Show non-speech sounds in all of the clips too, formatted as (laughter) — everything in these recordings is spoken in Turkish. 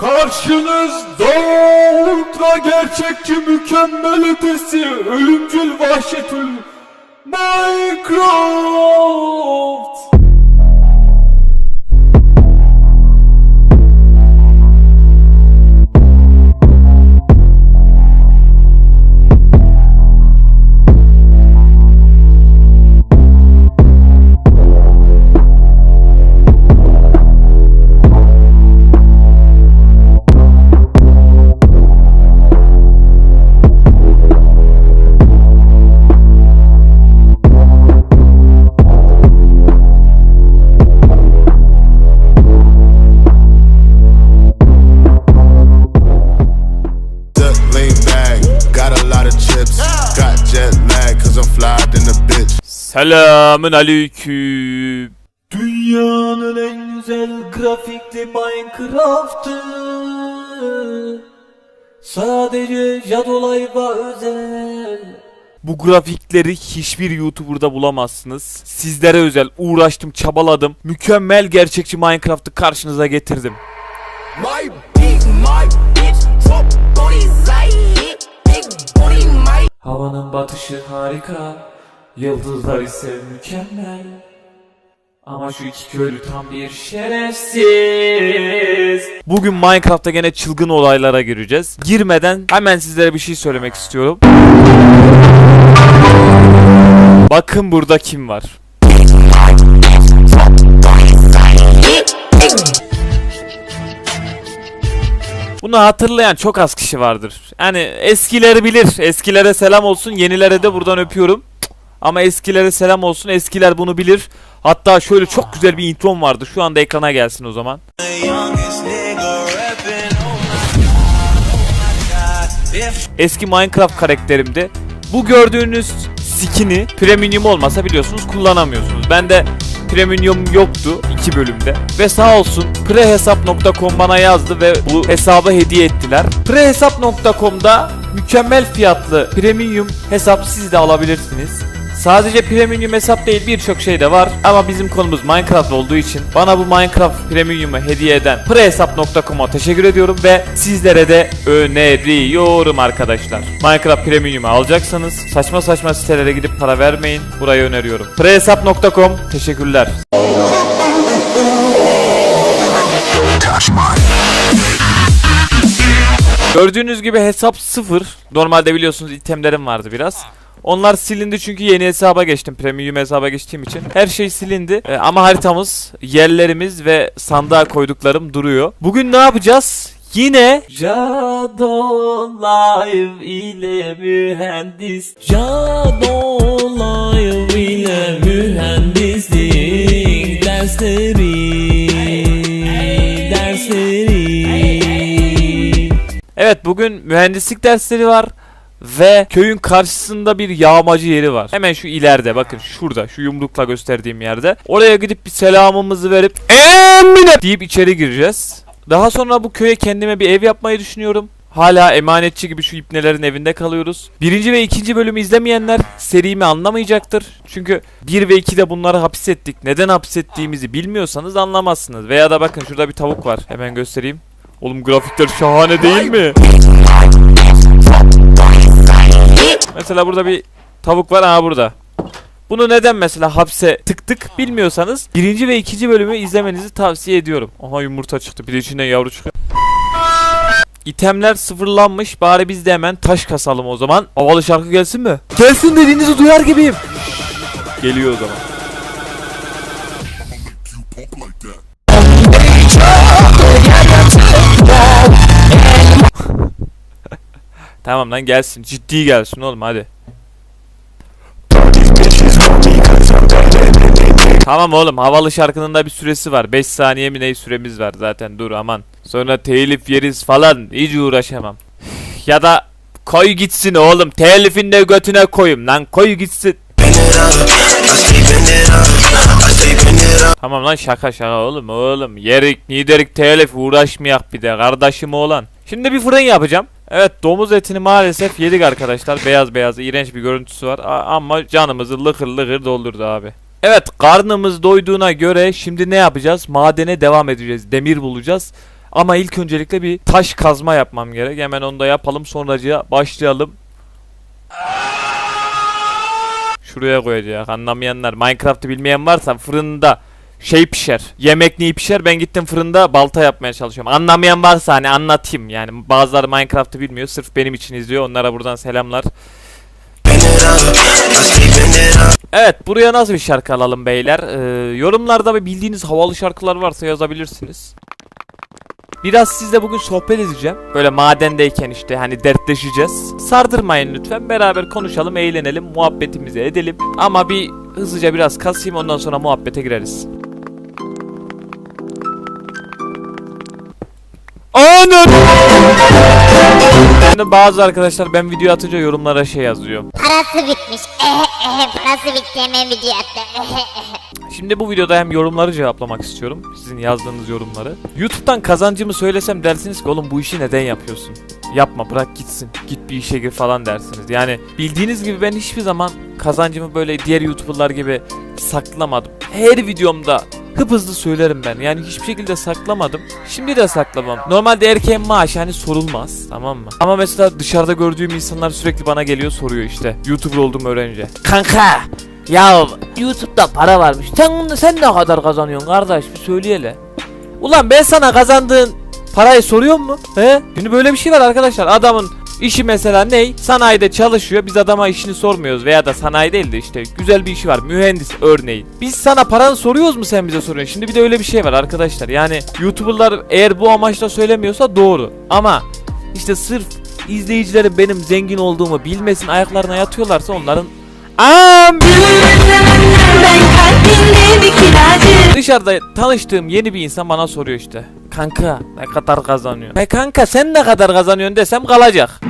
Karşınızda ultra gerçekçi mükemmel ötesi ölümcül vahşetül Minecraft. Bitch. Selamün aleyküm. Dünyanın en güzel grafikli Minecraft'ı Sadece Jadolayva özel Bu grafikleri hiçbir YouTuber'da bulamazsınız. Sizlere özel uğraştım, çabaladım. Mükemmel gerçekçi Minecraft'ı karşınıza getirdim. My beat, my bitch, drop body Havanın batışı harika, yıldızlar ise mükemmel. Ama şu iki köylü tam bir şerefsiz. Bugün Minecraft'ta gene çılgın olaylara gireceğiz. Girmeden hemen sizlere bir şey söylemek istiyorum. Bakın burada kim var. Bunu hatırlayan çok az kişi vardır. Yani eskileri bilir. Eskilere selam olsun. Yenilere de buradan öpüyorum. Ama eskilere selam olsun. Eskiler bunu bilir. Hatta şöyle çok güzel bir introm vardı. Şu anda ekrana gelsin o zaman. Eski Minecraft karakterimdi. Bu gördüğünüz skin'i premium olmasa biliyorsunuz kullanamıyorsunuz. Bende premium yoktu iki bölümde. Ve sağ olsun prehesap.com bana yazdı ve bu hesabı hediye ettiler. Prehesap.com'da mükemmel fiyatlı premium hesap siz de alabilirsiniz. Sadece premium hesap değil birçok şey de var ama bizim konumuz Minecraft olduğu için bana bu Minecraft premium'u hediye eden prehesap.com'a teşekkür ediyorum ve sizlere de öneriyorum arkadaşlar. Minecraft premium'u alacaksanız saçma saçma sitelere gidip para vermeyin. Burayı öneriyorum. prehesap.com teşekkürler. Gördüğünüz gibi hesap sıfır. Normalde biliyorsunuz itemlerim vardı biraz. Onlar silindi çünkü yeni hesaba geçtim. Premium hesaba geçtiğim için. Her şey silindi. Ee, ama haritamız, yerlerimiz ve sandığa koyduklarım duruyor. Bugün ne yapacağız? Yine Jado Live ile mühendis Jado Live ile mühendislik dersleri dersleri Evet bugün mühendislik dersleri var ve köyün karşısında bir yağmacı yeri var. Hemen şu ileride bakın şurada şu yumrukla gösterdiğim yerde. Oraya gidip bir selamımızı verip emine deyip içeri gireceğiz. Daha sonra bu köye kendime bir ev yapmayı düşünüyorum. Hala emanetçi gibi şu ipnelerin evinde kalıyoruz. Birinci ve ikinci bölümü izlemeyenler serimi anlamayacaktır. Çünkü 1 ve 2'de bunları hapsettik. Neden hapsettiğimizi bilmiyorsanız anlamazsınız. Veya da bakın şurada bir tavuk var. Hemen göstereyim. Oğlum grafikler şahane değil mi? Mesela burada bir tavuk var aha burada. Bunu neden mesela hapse tıktık bilmiyorsanız birinci ve ikinci bölümü izlemenizi tavsiye ediyorum. Aha yumurta çıktı bir de içinden yavru çıkıyor. İtemler sıfırlanmış bari biz de hemen taş kasalım o zaman. Havalı şarkı gelsin mi? Gelsin dediğinizi duyar gibiyim. Geliyor o zaman. Tamam lan gelsin. Ciddi gelsin oğlum hadi. Tamam oğlum havalı şarkının da bir süresi var. 5 saniye mi ne süremiz var zaten dur aman. Sonra telif yeriz falan hiç uğraşamam. ya da koy gitsin oğlum telifin de götüne koyayım lan koy gitsin. Tamam lan şaka şaka oğlum oğlum. Yerik niderik telif uğraşmayak bir de kardeşim oğlan. Şimdi bir fırın yapacağım. Evet domuz etini maalesef yedik arkadaşlar. Beyaz beyaz iğrenç bir görüntüsü var. A- ama canımızı lıkır lıkır doldurdu abi. Evet karnımız doyduğuna göre şimdi ne yapacağız? Madene devam edeceğiz. Demir bulacağız. Ama ilk öncelikle bir taş kazma yapmam gerek. Hemen onu da yapalım sonracıya başlayalım. Şuraya koyacak. Anlamayanlar. Minecraft'ı bilmeyen varsa fırında şey pişer. Yemek neyi pişer? Ben gittim fırında balta yapmaya çalışıyorum. Anlamayan varsa hani anlatayım. Yani bazıları Minecraft'ı bilmiyor. Sırf benim için izliyor. Onlara buradan selamlar. Evet buraya nasıl bir şarkı alalım beyler? Ee, yorumlarda bir bildiğiniz havalı şarkılar varsa yazabilirsiniz. Biraz sizle bugün sohbet edeceğim. Böyle madendeyken işte hani dertleşeceğiz. Sardırmayın lütfen. Beraber konuşalım, eğlenelim, muhabbetimizi edelim. Ama bir hızlıca biraz kasayım ondan sonra muhabbete gireriz. Anam! Şimdi bazı arkadaşlar ben video atınca yorumlara şey yazıyor. Parası bitmiş. Parası bitti hemen video attı. Şimdi bu videoda hem yorumları cevaplamak istiyorum. Sizin yazdığınız yorumları. YouTube'dan kazancımı söylesem dersiniz ki oğlum bu işi neden yapıyorsun? Yapma bırak gitsin. Git bir işe gir falan dersiniz. Yani bildiğiniz gibi ben hiçbir zaman kazancımı böyle diğer YouTuber'lar gibi saklamadım. Her videomda hıp hızlı söylerim ben. Yani hiçbir şekilde saklamadım. Şimdi de saklamam. Normalde erkeğin maaşı hani sorulmaz. Tamam mı? Ama mesela dışarıda gördüğüm insanlar sürekli bana geliyor soruyor işte. YouTuber olduğumu öğrenince. Kanka ya YouTube'da para varmış. Sen sen ne kadar kazanıyorsun kardeş? Bir söyleyele. Ulan ben sana kazandığın parayı soruyor mu? He? Şimdi böyle bir şey var arkadaşlar. Adamın işi mesela ney? Sanayide çalışıyor. Biz adama işini sormuyoruz veya da sanayi değil de işte güzel bir işi var. Mühendis örneğin. Biz sana paranı soruyoruz mu sen bize soruyorsun? Şimdi bir de öyle bir şey var arkadaşlar. Yani YouTuber'lar eğer bu amaçla söylemiyorsa doğru. Ama işte sırf izleyicilerin benim zengin olduğumu bilmesin ayaklarına yatıyorlarsa onların Am Dışarıda tanıştığım yeni bir insan bana soruyor işte. Kanka ne kadar kazanıyorsun? He kanka sen ne kadar kazanıyorsun desem kalacak.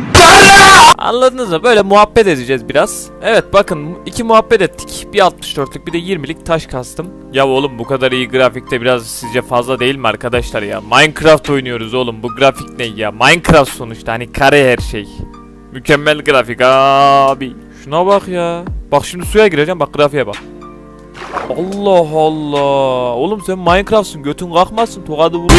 Anladınız mı? Böyle muhabbet edeceğiz biraz. Evet bakın iki muhabbet ettik. Bir 64'lük bir de 20'lik taş kastım. Ya oğlum bu kadar iyi grafikte biraz sizce fazla değil mi arkadaşlar ya? Minecraft oynuyoruz oğlum bu grafik ne ya? Minecraft sonuçta hani kare her şey. Mükemmel grafik abi. Şuna bak ya. Bak şimdi suya gireceğim bak grafiğe bak. Allah Allah. Oğlum sen Minecraft'sın götün kalkmazsın tokadı vur.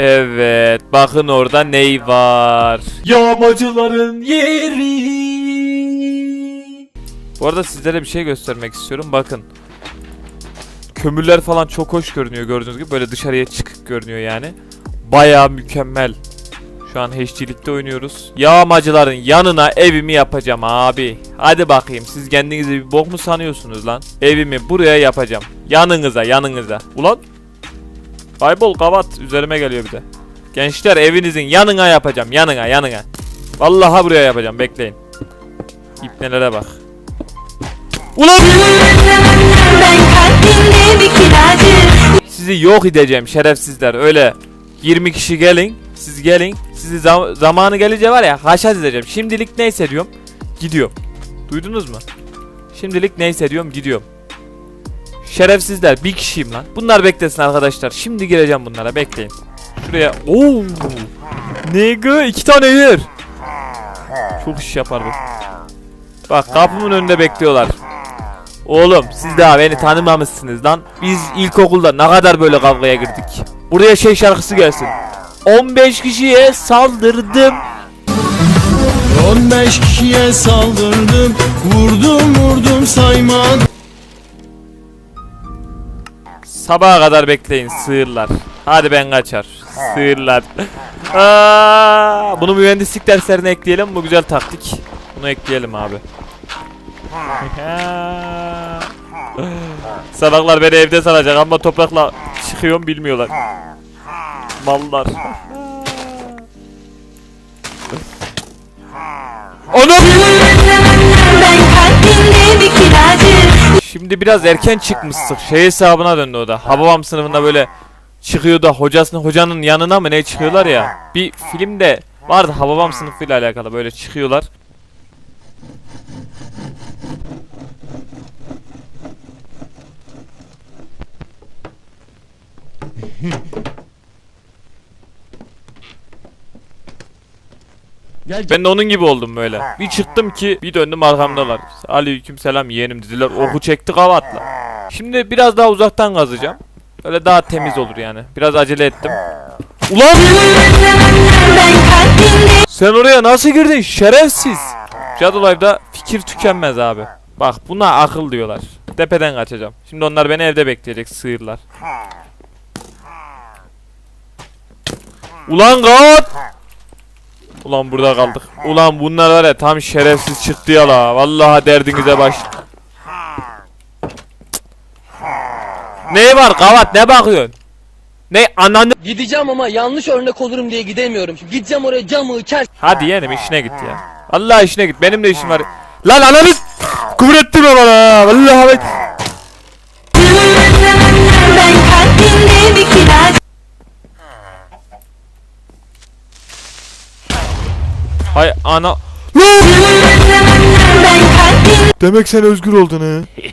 Evet bakın orada ney var. Yağmacıların yeri. Bu arada sizlere bir şey göstermek istiyorum bakın. Kömürler falan çok hoş görünüyor gördüğünüz gibi böyle dışarıya çıkık görünüyor yani. Baya mükemmel. Şu an HD'likte oynuyoruz. Yağmacıların yanına evimi yapacağım abi. Hadi bakayım siz kendinizi bir bok mu sanıyorsunuz lan? Evimi buraya yapacağım. Yanınıza yanınıza. Ulan Kaybol kavat üzerime geliyor bir de. Gençler evinizin yanına yapacağım yanına yanına. Vallahi buraya yapacağım bekleyin. İpnelere bak. Ulan sizi yok edeceğim şerefsizler öyle 20 kişi gelin siz gelin sizi zam- zamanı gelince var ya haşat edeceğim. Şimdilik neyse diyorum gidiyorum. Duydunuz mu? Şimdilik neyse diyorum gidiyorum. Şerefsizler bir kişiyim lan. Bunlar beklesin arkadaşlar. Şimdi gireceğim bunlara bekleyin. Şuraya. Oo! Nega iki tane yer. Çok iş yapar. Bak kapımın önünde bekliyorlar. Oğlum siz daha beni tanımamışsınız lan. Biz ilkokulda ne kadar böyle kavgaya girdik. Buraya şey şarkısı gelsin. 15 kişiye saldırdım. 15 kişiye saldırdım Vurdum vurdum saymadım Sabaha kadar bekleyin sığırlar. Hadi ben kaçar. Sığırlar. Aa, bunu mühendislik derslerine ekleyelim. Bu güzel taktik. Bunu ekleyelim abi. (laughs) Salaklar beni evde sanacak ama toprakla çıkıyorum bilmiyorlar. Mallar. Onu Ben kalbinde bir kiracı Şimdi biraz erken çıkmıştık. Şey hesabına döndü o da. Hababam sınıfında böyle çıkıyor da hocasının hocanın yanına mı ne çıkıyorlar ya. Bir filmde vardı Hababam sınıfıyla alakalı böyle çıkıyorlar. (laughs) Ben de onun gibi oldum böyle. Bir çıktım ki bir döndüm arkamdalar. Aleyküm selam yeğenim dediler. Oku çekti kavatla. Şimdi biraz daha uzaktan kazacağım. Öyle daha temiz olur yani. Biraz acele ettim. Ulan! Sen oraya nasıl girdin şerefsiz? Shadow Live'da fikir tükenmez abi. Bak buna akıl diyorlar. Tepeden kaçacağım. Şimdi onlar beni evde bekleyecek sığırlar. Ulan kaç! Ulan burada kaldık. Ulan bunlar var ya tam şerefsiz çıktı ya la. Vallahi derdinize baş. Ne var kavat ne bakıyorsun? Ne ananı Gideceğim ama yanlış örnek olurum diye gidemiyorum. Şimdi gideceğim oraya camı kel Hadi yeğenim işine git ya. Allah işine git. Benim de işim var. Lan ananı küfür ettirme bana. Vallahi ben Hay ana... Demek sen özgür oldun ha. (laughs)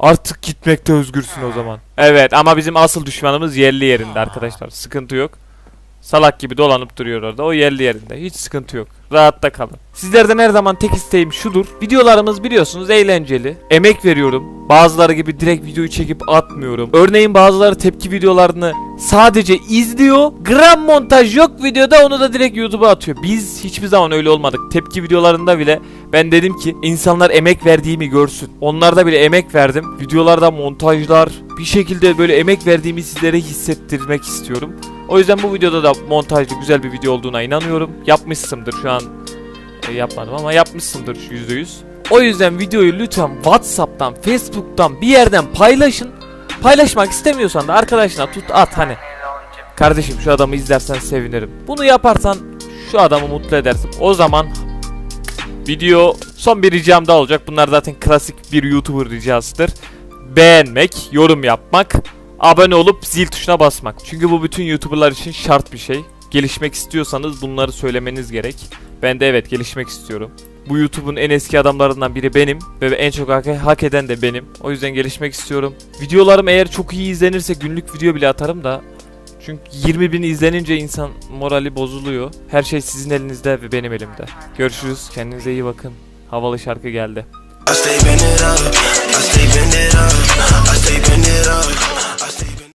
Artık gitmekte özgürsün o zaman. Evet ama bizim asıl düşmanımız yerli yerinde arkadaşlar. Sıkıntı yok. Salak gibi dolanıp duruyor orada. O yerli yerinde. Hiç sıkıntı yok. Rahatta kalın. Sizlerden her zaman tek isteğim şudur. Videolarımız biliyorsunuz eğlenceli. Emek veriyorum. Bazıları gibi direkt videoyu çekip atmıyorum. Örneğin bazıları tepki videolarını sadece izliyor. Gram montaj yok videoda onu da direkt YouTube'a atıyor. Biz hiçbir zaman öyle olmadık. Tepki videolarında bile ben dedim ki insanlar emek verdiğimi görsün. Onlarda bile emek verdim. Videolarda montajlar bir şekilde böyle emek verdiğimi sizlere hissettirmek istiyorum. O yüzden bu videoda da montajlı güzel bir video olduğuna inanıyorum. Yapmışsındır şu an e, yapmadım ama yapmışsındır %100. O yüzden videoyu lütfen Whatsapp'tan, Facebook'tan bir yerden paylaşın. Paylaşmak istemiyorsan da arkadaşına tut at hani. Kardeşim şu adamı izlersen sevinirim. Bunu yaparsan şu adamı mutlu edersin. O zaman video son bir ricam daha olacak. Bunlar zaten klasik bir YouTuber ricasıdır. Beğenmek, yorum yapmak, abone olup zil tuşuna basmak. Çünkü bu bütün YouTuber'lar için şart bir şey. Gelişmek istiyorsanız bunları söylemeniz gerek. Ben de evet gelişmek istiyorum. Bu YouTube'un en eski adamlarından biri benim ve en çok hak, eden de benim. O yüzden gelişmek istiyorum. Videolarım eğer çok iyi izlenirse günlük video bile atarım da çünkü 20 bin izlenince insan morali bozuluyor. Her şey sizin elinizde ve benim elimde. Görüşürüz. Kendinize iyi bakın. Havalı şarkı geldi. I stay bend it up, I stay bend it up, I stay bend it up.